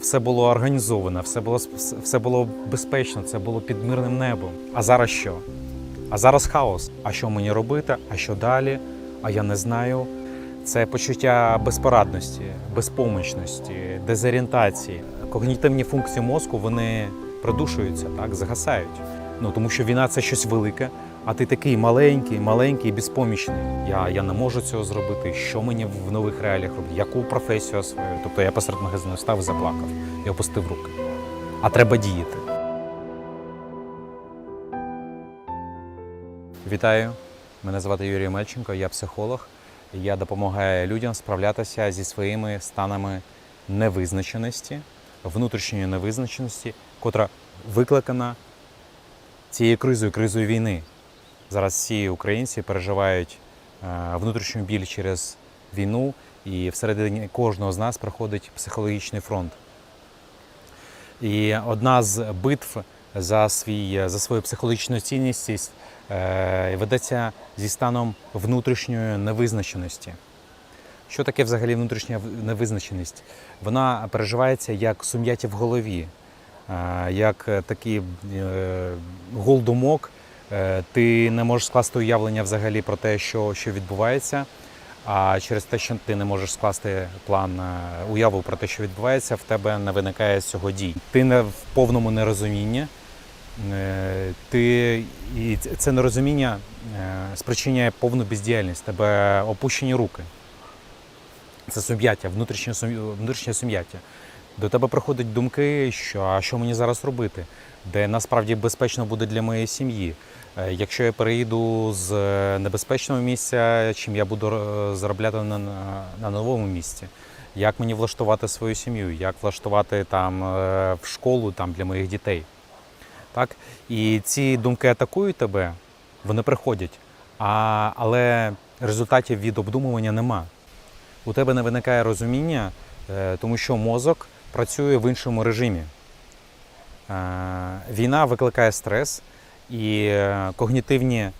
Все було організовано, все було все було безпечно, це було під мирним небом. А зараз що? А зараз хаос. А що мені робити? А що далі? А я не знаю. Це почуття безпорадності, безпомічності, дезорієнтації. Когнітивні функції мозку вони придушуються, так, загасають. Ну тому що війна це щось велике, а ти такий маленький, маленький, безпомічний. Я, я не можу цього зробити. Що мені в нових реаліях робити? Яку професію освою? Тобто я посеред магазину став і заплакав і опустив руки. А треба діяти. Вітаю! Мене звати Юрій Мельченко, я психолог. Я допомагаю людям справлятися зі своїми станами невизначеності, внутрішньої невизначеності, котра викликана цією кризою, кризою війни. Зараз всі українці переживають е, внутрішню біль через війну, і всередині кожного з нас проходить психологічний фронт. І одна з битв за, свій, за свою психологічну цінність е, ведеться зі станом внутрішньої невизначеності. Що таке взагалі внутрішня невизначеність? Вона переживається як сум'яття в голові, е, як такий гул думок. Е, Ти не можеш скласти уявлення взагалі про те, що, що відбувається. А через те, що ти не можеш скласти план е, уяву про те, що відбувається, в тебе не виникає цього дій. Ти не в повному нерозумінні. Е, Ти і це нерозуміння спричиняє повну бездіяльність, тебе опущені руки. Це сум'яття, внутрішнє, внутрішнє сум'яття. До тебе приходять думки, що а що мені зараз робити, де насправді безпечно буде для моєї сім'ї. Е, Якщо я переїду з е, небезпечного місця, чим я буду е, заробляти на, на, новому місці? Як мені влаштувати свою сім'ю, як влаштувати там в школу там, для моїх дітей? Так? І ці думки атакують тебе, вони приходять, а, але результатів від обдумування нема. У тебе не виникає розуміння, тому що мозок працює в іншому режимі. Війна викликає стрес, і е, когнітивні, е,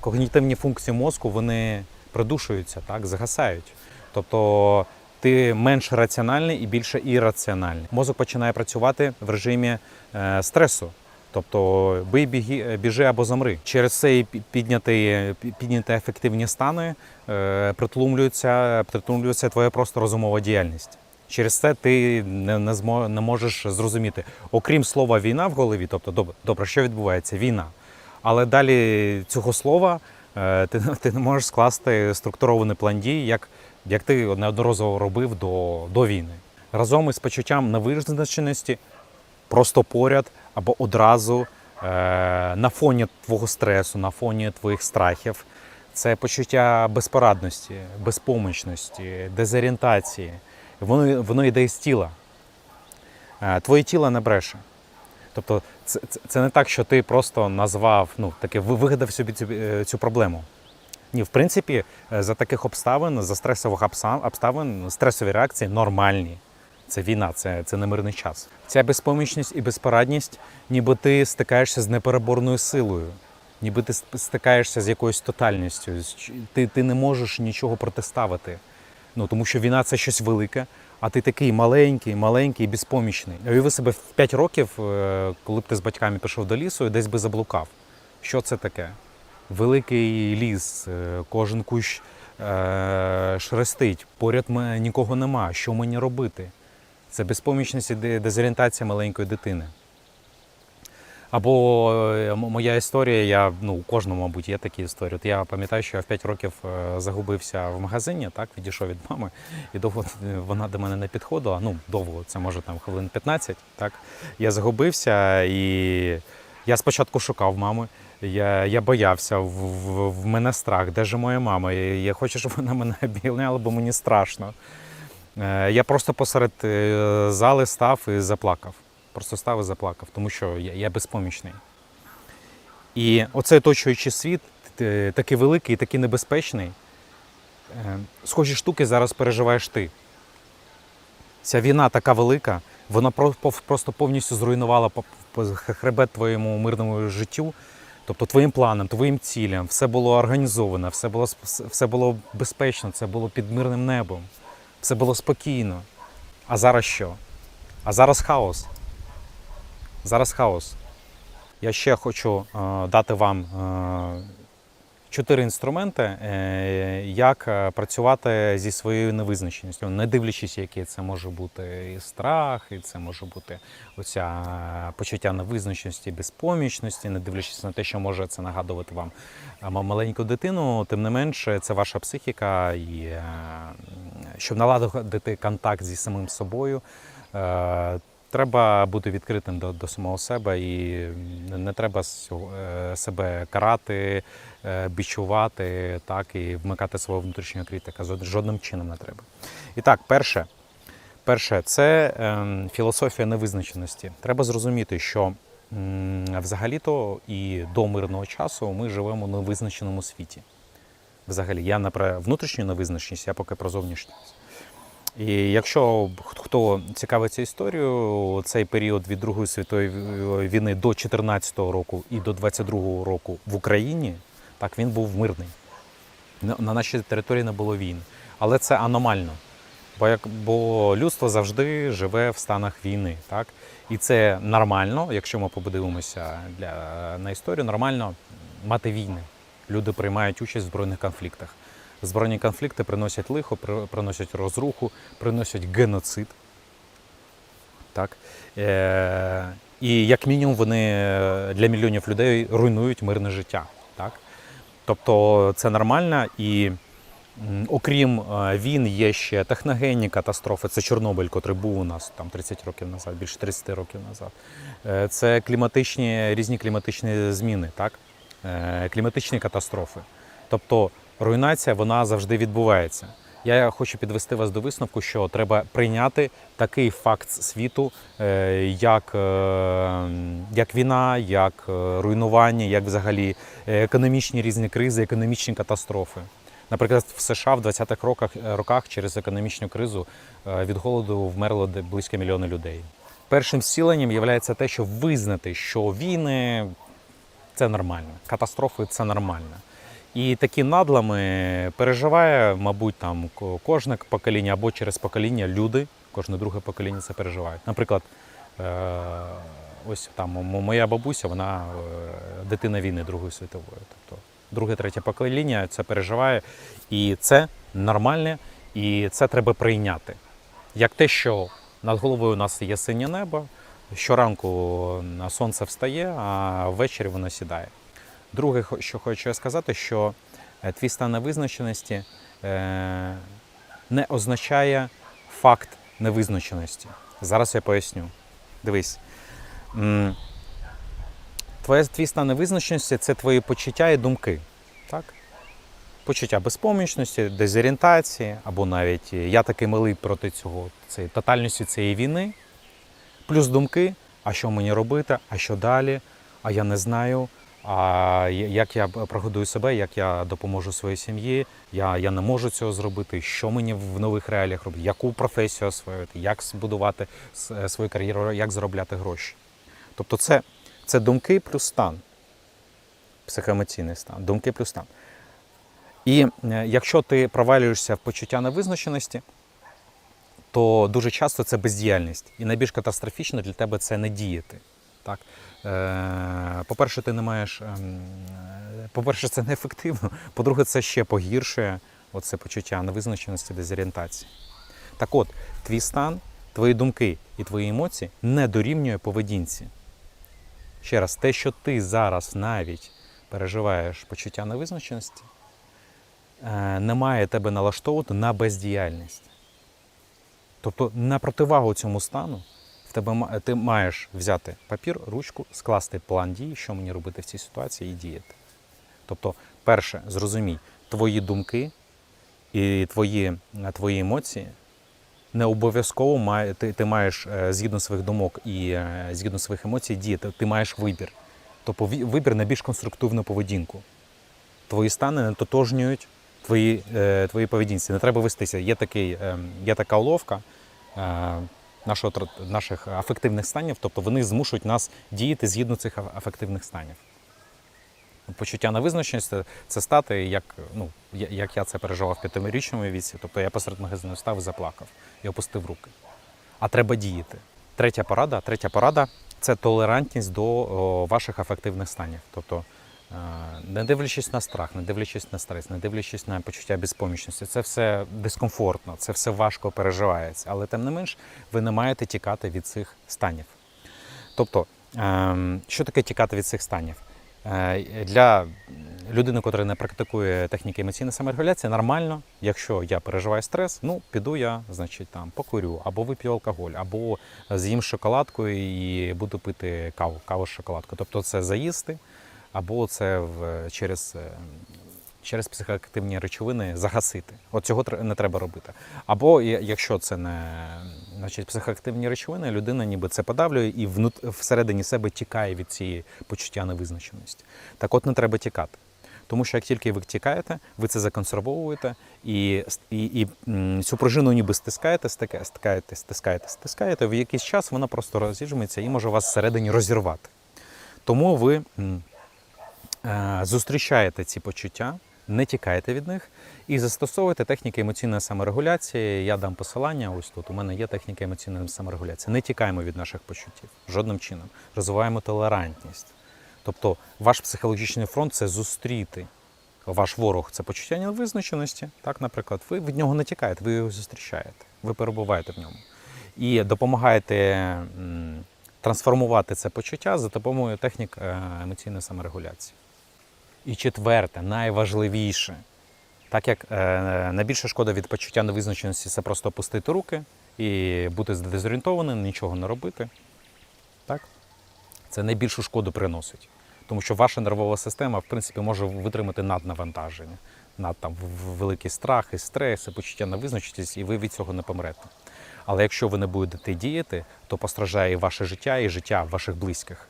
когнітивні функції мозку вони придушуються, так, загасають. Тобто ти менш раціональний і більше ірраціональний. Мозок починає працювати в режимі е, стресу. Тобто бий, біги, біжи або замри. Через цей підняті, підняті ефективні стани притлумлюється, притлумлюється твоя просто розумова діяльність. Через це ти не, не, змо, не можеш зрозуміти, окрім слова війна в голові, тобто добре, що відбувається? Війна. Але далі цього слова е, ти, ти не можеш скласти структурований план дій, як, як ти неодноразово робив до, до війни. Разом із почуттям невизначеності просто поряд або одразу е, на фоні твого стресу, на фоні твоїх страхів. Це почуття безпорадності, безпомічності, дезорієнтації. Воно, воно йде із тіла. Е, Твоє тіло не бреше. Тобто, це, це, це не так, що ти просто назвав, ну, таке вигадав собі цю, е, цю проблему. Ні, в принципі, е, за таких обставин, за стресових обставин, стресові реакції нормальні. Це війна, це, це не мирний час. Ця безпомічність і безпорадність, ніби ти стикаєшся з непереборною силою, ніби ти стикаєшся з якоюсь тотальністю. Ти, ти не можеш нічого протиставити. Ну, тому що війна це щось велике, а ти такий маленький, маленький, безпомічний. Уяви себе в 5 років, е, коли б ти з батьками пішов до лісу і десь би заблукав. Що це таке? Великий ліс, е, кожен кущ е, шерестить, поряд нікого нема. Що мені робити? Це безпомічність і дезорієнтація маленької дитини. Або е, моя історія, я ну у кожному, мабуть, є такі історії. От я пам'ятаю, що я в 5 років е, загубився в магазині, так відійшов від мами, і довго е, вона до мене не підходила. Ну, довго, це може там хвилин 15. Так я загубився, і я спочатку шукав мами. Я, я боявся, в, в, в мене страх, де ж моя мама? Я, я хочу, щоб вона мене обійняла, бо мені страшно. Я просто посеред зали став і заплакав. Просто став і заплакав, тому що я, я безпомічний. І оцей оточуючий світ е, такий великий, такий небезпечний. Е, Схожі штуки зараз переживаєш ти. Ця війна така велика, вона просто повністю зруйнувала хребет твоєму мирному життю. Тобто твоїм планам, твоїм цілям, все було організовано, все було, все було безпечно, це було під мирним небом, все було спокійно. А зараз що? А зараз хаос. Зараз хаос. Я ще хочу е, дати вам е, чотири інструменти, е, як працювати зі своєю невизначеністю, не дивлячись, який це може бути і страх, і це може бути оця почуття невизначеності, безпомічності, не дивлячись на те, що може це нагадувати вам маленьку дитину. Тим не менше, це ваша психіка, і щоб наладити контакт зі самим собою. Треба бути відкритим до, до самого себе і не, треба е, себе карати, е, бичувати, так, і вмикати свого внутрішнього критика. Жодним чином не треба. І так, перше, перше це ем, філософія невизначеності. Треба зрозуміти, що взагалі-то і до мирного часу ми живемо в невизначеному світі. Взагалі, я не про внутрішню невизначеність, я поки про зовнішність. І якщо хто цікавиться історією, цей період від Другої світової війни до 14-го року і до 22-го року в Україні, так він був мирний. На на нашій території не було війн. Але це аномально. Бо, як, бо людство завжди живе в станах війни. Так? І це нормально, якщо ми подивимося для, на історію, нормально мати війни. Люди приймають участь в збройних конфліктах. Збройні конфлікти приносять лихо, при- приносять розруху, приносять геноцид. Так? Е- і як мінімум вони для мільйонів людей руйнують мирне життя. Так? Тобто це нормально і окрім е, війн є ще техногенні катастрофи. Це Чорнобиль, котрий був у нас там 30 років назад, більше 30 років назад. Е, Це кліматичні, різні кліматичні зміни, так? Е, кліматичні катастрофи. Тобто руйнація вона завжди відбувається. Я хочу підвести вас до висновку, що треба прийняти такий факт світу, е, як, е, як війна, як е, руйнування, як взагалі економічні різні кризи, економічні катастрофи. Наприклад, в США в 20-х роках, роках через економічну кризу від голоду вмерло близько мільйона людей. Першим зціленням є те, що визнати, що війни це нормально, катастрофи це нормально. І такі надлами переживає, мабуть, там кожне покоління або через покоління люди, кожне друге покоління це переживають. Наприклад, е, ось там моя бабуся, вона е, дитина війни Другої світової. Тобто друге, третє покоління це переживає. І це нормальне, і це треба прийняти. Як те, що над головою у нас є синє небо, щоранку сонце встає, а ввечері воно сідає. Друге, що хочу сказати, що е, твій стан невизначеності е, не означає факт невизначеності. Зараз я поясню. Дивись. М, Твоє, твій стан невизначеності це твої почуття і думки. Так? Почуття безпомічності, дезорієнтації, або навіть е, я такий милий проти цього, цієї тотальності цієї війни. Плюс думки, а що мені робити, а що далі, а я не знаю, а як я прогодую себе, як я допоможу своїй сім'ї, я, я не можу цього зробити, що мені в нових реаліях робити, яку професію освоїти, як збудувати е, свою кар'єру, як заробляти гроші. Тобто це, це думки плюс стан, психоемоційний стан, думки плюс стан. І е, якщо ти провалюєшся в почуття невизначеності, то дуже часто це бездіяльність. І найбільш катастрофічно для тебе це не діяти. Так? Е, По-перше, ти не маєш. ем, По-перше, це неефективно. По-друге, це ще погіршує оце почуття невизначеності, дезорієнтації. Так от, твій стан, твої думки і твої емоції не дорівнює поведінці. Ще раз, те, що ти зараз навіть переживаєш почуття невизначеності, е, не має тебе налаштовувати на бездіяльність. Тобто на противагу цьому стану тебе ти маєш взяти папір, ручку, скласти план дій, що мені робити в цій ситуації, і діяти. Тобто, перше, зрозумій, твої думки і твої, е, твої емоції не обов'язково має, ти, ти маєш е, згідно своїх думок і е, згідно своїх емоцій діяти. Ти маєш вибір. Тобто вибір на більш конструктивну поведінку. Твої стани не тотожнюють твої, твої поведінці. Не треба вестися. Є, такий, е, є така уловка нашого, наших афективних станів, тобто вони змушують нас діяти згідно цих афективних станів. Почуття невизначеності це- стати, як, ну, як я це переживав в п'ятирічному віці. Тобто я посеред магазину став і заплакав і опустив руки. А треба діяти. Третя порада. Третя порада це толерантність до о, ваших афективних станів. Тобто, не дивлячись на страх, не дивлячись на стрес, не дивлячись на почуття безпомічності, це все дискомфортно, це все важко переживається. Але тим не менш, ви не маєте тікати від цих станів. Тобто, ем, що таке тікати від цих станів? Е, Для людини, яка не практикує техніки емоційної саморегуляції, нормально, якщо я переживаю стрес, ну піду я, значить, там покурю, або вип'ю алкоголь, або з'їм шоколадку і буду пити каву, каву з шоколадкою. Тобто це заїсти, або це в, через. е, Через психоактивні речовини загасити. От цього не треба робити. Або якщо це не значить, психоактивні речовини, людина ніби це подавлює і внут- всередині себе тікає від цієї почуття невизначеності. Так от не треба тікати. Тому що як тільки ви тікаєте, ви це законсервовуєте і, і, і цю пружину ніби стискаєте, стикаєте, стискаєте, стискаєте, стискаєте, в якийсь час вона просто розіжметься і може вас всередині розірвати. Тому ви зустрічаєте ці почуття, не тікаєте від них і застосовуєте техніки емоційної саморегуляції. Я дам посилання. Ось тут у мене є техніка емоційної саморегуляції. Не тікаємо від наших почуттів жодним чином. Розвиваємо толерантність. Тобто, ваш психологічний фронт це зустріти. Ваш ворог це почуття невизначеності. Так, наприклад, ви від нього не тікаєте, ви його зустрічаєте, ви перебуваєте в ньому. І допомагаєте трансформувати це почуття за допомогою технік е, емоційної саморегуляції. І четверте, найважливіше, так як е, найбільша шкода від почуття невизначеності це просто опустити руки і бути дезорієнтованим, нічого не робити. Так? Це найбільшу шкоду приносить. Тому що ваша нервова система, в принципі, може витримати наднавантаження, над там великий страх і стрес, і почуття невизначеності, і ви від цього не помрете. Але якщо ви не будете діяти, то постраждає і ваше життя, і життя ваших близьких.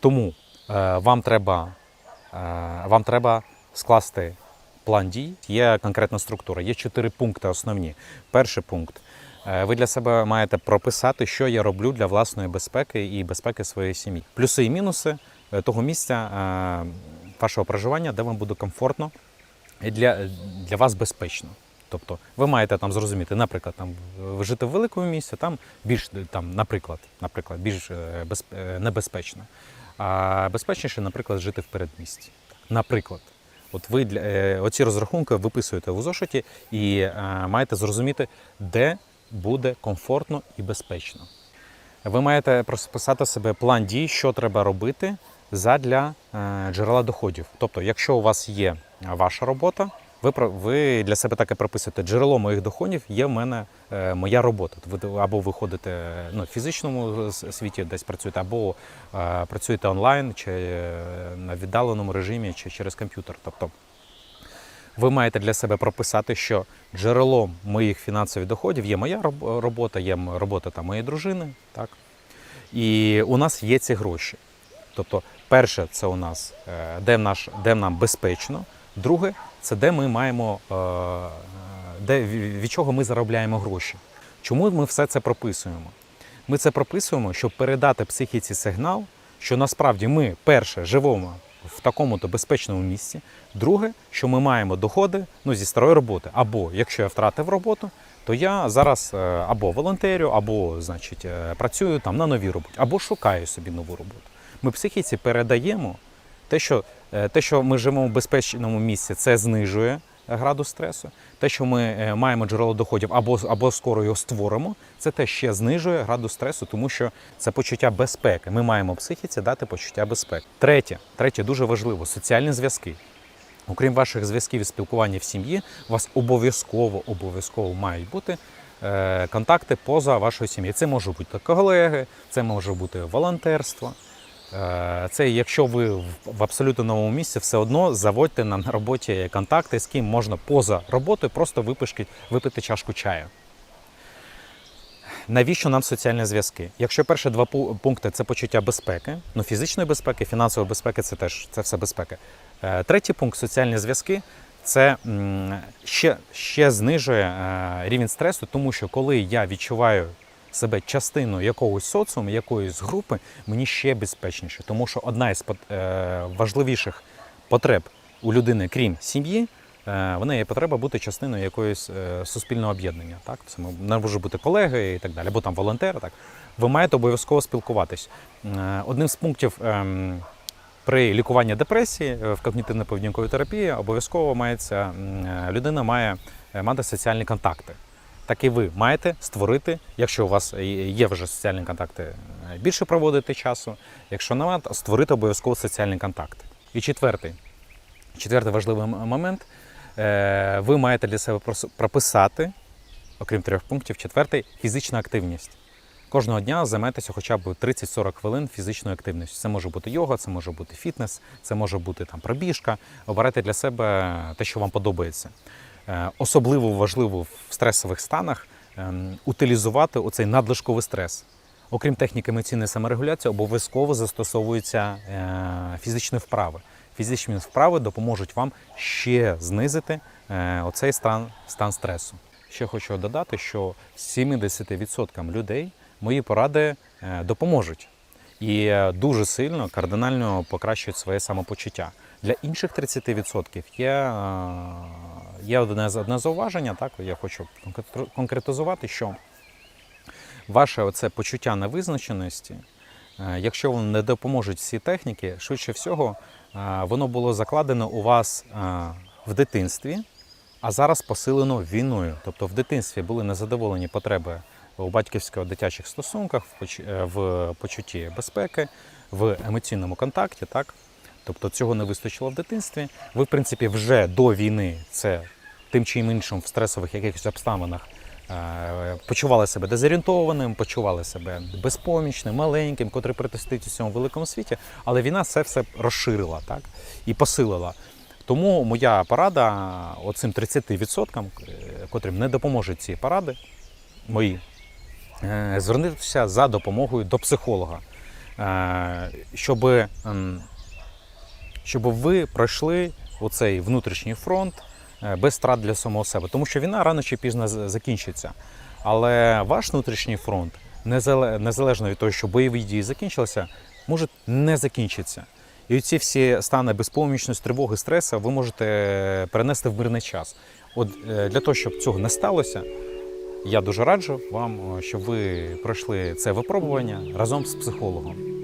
Тому е, вам треба, вам треба скласти план дій. Є конкретна структура, є чотири пункти основні. Перший пункт. Е, Ви для себе маєте прописати, що я роблю для власної безпеки і безпеки своєї сім'ї. Плюси і мінуси е, того місця е, вашого проживання, де вам буде комфортно і для, для вас безпечно. Тобто ви маєте там зрозуміти, наприклад, там ви жити в великому місті, там більш там, наприклад, наприклад, більш е, без, е, небезпечно. А безпечніше, наприклад, жити в передмісті. Наприклад, от ви для е, оці розрахунки виписуєте у зошиті і е, маєте зрозуміти, де буде комфортно і безпечно. Ви маєте розписати себе план дій, що треба робити задля е, джерела доходів. Тобто, якщо у вас є ваша робота, ви ви для себе таке прописуєте. Джерело моїх доходів є в мене е, моя робота. Ви або ви ходите ну, в фізичному світі, десь працюєте, або е, працюєте онлайн, чи е, на віддаленому режимі, чи через комп'ютер. Тобто ви маєте для себе прописати, що джерелом моїх фінансових доходів є моя робота, є робота там, моєї дружини. Так? І у нас є ці гроші. Тобто, перше, це у нас е, де, наш, де нам безпечно. Друге, це де ми маємо, е, де, від чого ми заробляємо гроші. Чому ми все це прописуємо? Ми це прописуємо, щоб передати психіці сигнал, що насправді ми, перше, живемо в такому-то безпечному місці. Друге, що ми маємо доходи ну, зі старої роботи. Або якщо я втратив роботу, то я зараз е, або волонтерю, або значить, е, працюю там на новій роботі, або шукаю собі нову роботу. Ми психіці передаємо те, що, е, те, що ми живемо в безпечному місці, це знижує е, градус стресу. Те, що ми е, маємо джерело доходів або, або скоро його створимо, це те ще знижує градус стресу, тому що це почуття безпеки. Ми маємо психіці дати почуття безпеки. Третє, третє дуже важливо соціальні зв'язки. Окрім ваших зв'язків і спілкування в сім'ї, у вас обов'язково обов'язково мають бути контакти поза вашою сім'єю. Це можуть бути колеги, це може бути волонтерство. Е, Це якщо ви в- абсолютно новому місці, все одно заводьте на на роботі контакти, з ким можна поза роботою просто випишки, випити чашку чаю. Навіщо нам соціальні зв'язки? Якщо перші два пункти це почуття безпеки, ну фізичної безпеки, фінансової безпеки це теж це все безпека. Е, Третій пункт соціальні зв'язки це ще, ще знижує е, рівень стресу, тому що коли я відчуваю себе частиною якогось соціуму, якоїсь групи, мені ще безпечніше, тому що одна із е, важливіших потреб у людини, крім сім'ї, е, в неї є потреба бути частиною якоїсь е, суспільного об'єднання. Так? Це може бути колеги і так далі, або там волонтери. Так? Ви маєте обов'язково спілкуватись. Одним з пунктів ем, при лікуванні депресії в когнітивно-поведінковій терапії обов'язково мається людина має мати соціальні контакти. Так і ви маєте створити, якщо у вас є вже соціальні контакти, е, більше проводити часу. Якщо немає, створити обов'язково соціальні контакти. І четвертий, четвертий важливий момент. е, Ви маєте для себе прописати, окрім трьох пунктів, четвертий фізична активність. Кожного дня займайтеся хоча б 30-40 хвилин фізичною активністю. Це може бути йога, це може бути фітнес, це може бути там пробіжка. Обирайте для себе те, що вам подобається. Е, Особливо важливо в стресових станах ем, утилізувати оцей надлишковий стрес. Окрім техніки емоційної саморегуляції, обов'язково застосовуються е, фізичні вправи. Фізичні вправи допоможуть вам ще знизити е, оцей стан, стан стресу. Ще хочу додати, що 70% людей мої поради допоможуть і дуже сильно кардинально покращують своє самопочуття. Для інших 30% є, є одне, одне зауваження. Так, я хочу конкретизувати, що ваше оце почуття невизначеності, е, якщо вам не допоможуть ці техніки, швидше всього, е, воно було закладено у вас е, в дитинстві, а зараз посилено війною. Тобто в дитинстві були незадоволені потреби у батьківсько-дитячих стосунках, в почутті безпеки, в емоційному контакті. Так? Тобто цього не вистачило в дитинстві. Ви, в принципі, вже до війни це тим чи іншим в стресових якихось обставинах е, почували себе дезорієнтованим, почували себе безпомічним, маленьким, котрий протистоїть у цьому великому світі. Але війна це все розширила так? і посилила. Тому моя порада оцим 30%, е, котрим не допоможуть ці поради, мої, е, звернутися за допомогою до психолога, щоб, щоб ви пройшли оцей внутрішній фронт е, без страт для самого себе. Тому що війна рано чи пізно закінчиться. Але ваш внутрішній фронт, незале- незалежно від того, що бойові дії закінчилися, може не закінчитися. І ці всі стани безпомічності, тривоги, стресу ви можете перенести в мирний час. От е, для того, щоб цього не сталося, я дуже раджу вам, щоб ви пройшли це випробування разом з психологом.